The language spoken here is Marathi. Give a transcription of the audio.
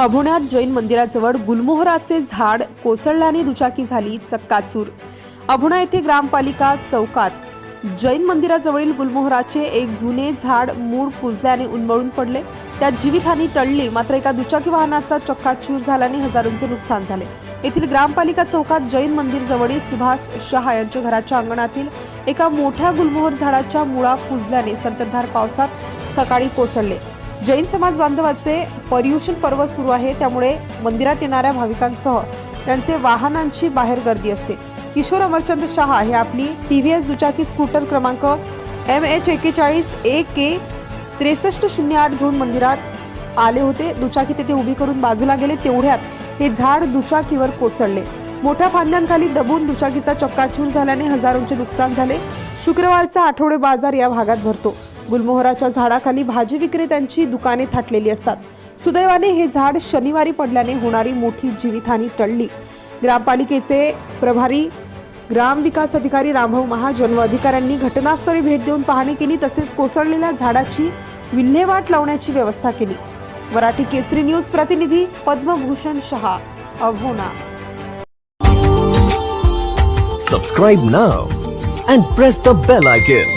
अभुण्यात जैन मंदिराजवळ गुलमोहराचे झाड कोसळल्याने दुचाकी झाली चक्काचूर. अभुणा येथे ग्रामपालिका चौकात जैन मंदिराजवळील गुलमोहराचे एक जुने झाड मूळ कुजल्याने उन्मळून पडले. त्यात जीवितहानी टळली मात्र एका दुचाकी वाहनाचा चक्काचूर झाल्याने हजारोंचे नुकसान झाले. येथील ग्रामपालिका चौकात जैन मंदिर जवळील सुभाष शहा यांच्या घराच्या अंगणातील एका मोठ्या गुलमोहर झाडाच्या मुळा कुजल्याने संततधार पावसात सकाळी कोसळले. जैन समाज बांधवाचे पर्युषण पर्व सुरू आहे. त्यामुळे मंदिरात येणाऱ्या भाविकांसह त्यांचे वाहनांची बाहेर गर्दी असते. किशोर अमरचंद शहा हे आपली टीव्हीएस दुचाकी स्कूटर क्रमांक एम एच एकेचाळीस ए के त्रेसष्ट शून्य आठ घेऊन मंदिरात आले होते. दुचाकी तेथे उभी करून बाजूला गेले. तेवढ्यात हे झाड दुचाकीवर कोसळले. मोठ्या फांद्यांखाली दबून दुचाकीचा चक्काचूर झाल्याने हजारोंचे नुकसान झाले. शुक्रवारचा आठवडे बाजार या भागात भरतो. गुलमोहराच्या झाडाखाली भाजी विक्रेत्यांची दुकाने थाटलेली असतात. सुदैवाने हे झाड शनिवारी पडल्याने होणारी मोठी जीवितहानी टळली. ग्रामपालिकेचे प्रभारी ग्राम विकास अधिकारी रामभाऊ महाजन व अधिकाऱ्यांनी घटनास्थळी भेट देऊन पाहणी केली तसेच कोसळलेल्या झाडाची विल्हेवाट लावण्याची व्यवस्था केली. मराठी केसरी न्यूज प्रतिनिधी Padmabhushan Shaha Abhona subscribe now and press the bell icon